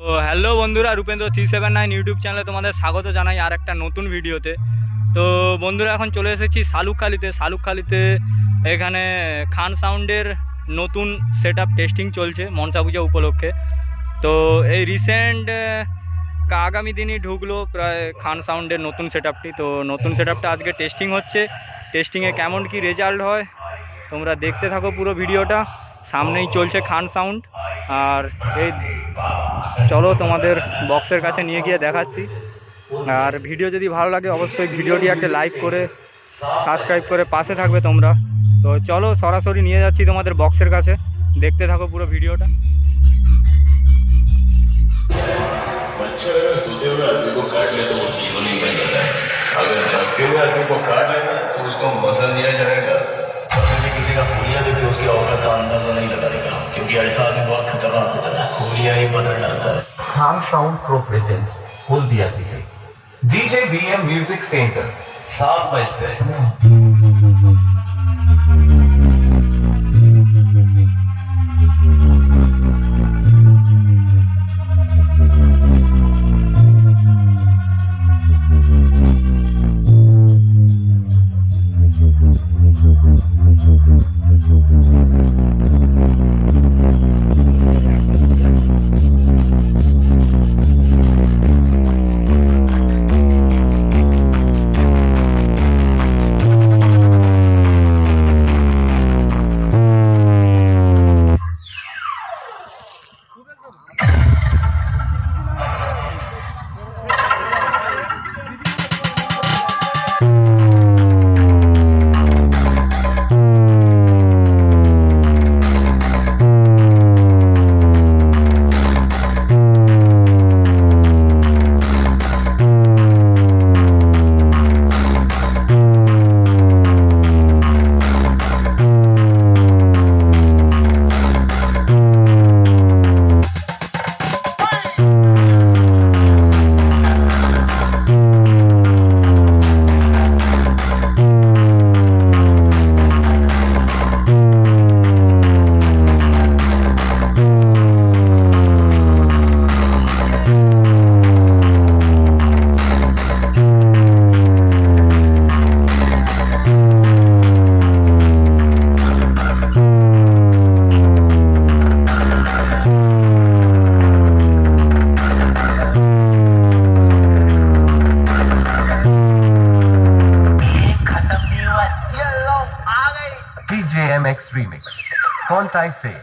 তো হ্যালো বন্ধুরা, Rupendra three seven nine YouTube চ্যানেলে তোমাদের স্বাগত জানাই আর একটা নতুন ভিডিওতে। তো বন্ধুরা, এখন চলে এসেছি শালুকখালিতে। শালুকখালিতে এখানে খান সাউন্ডের নতুন সেট টেস্টিং চলছে মনসা পূজা উপলক্ষে। তো এই রিসেন্ট আগামী দিনই ঢুকলো প্রায় খান সাউন্ডের নতুন সেট তো নতুন সেট আজকে টেস্টিং হচ্ছে। টেস্টিংয়ে কেমন কি রেজাল্ট হয়, তোমরা দেখতে থাকো পুরো ভিডিওটা। সামনেই চলছে খান সাউন্ড। আর এই চলো তোমাদের বক্সের কাছে নিয়ে গিয়ে দেখাচ্ছি আর ভিডিও যদি ভালো লাগে অবশ্যই ভিডিওটি একটা লাইক করে সাবস্ক্রাইব করে পাশে থাকবে তোমরা তো চলো সরাসরি নিয়ে যাচ্ছি তোমাদের বক্সের কাছে দেখতে থাকো পুরো ভিডিওটা मच्छर अगर सोते हुए आदमी को काट ले तो वो जीवन ही बन जाता है अगर जागते हुए आदमी को काट लेना तो उसको मसल दिया जाएगा कभी भी किसी का हुलिया के उसकी औकत का अंदाज़ा नहीं लगाएगा क्योंकि ऐसा आदमी बहुत खतरनाक होता है। हुलिया ही बदल डालता है। Khan sound pro present Haldia दिया डीजे बीएम म्यूज़िक सेंटर, सात मई से। AMX Remix. Can't I say?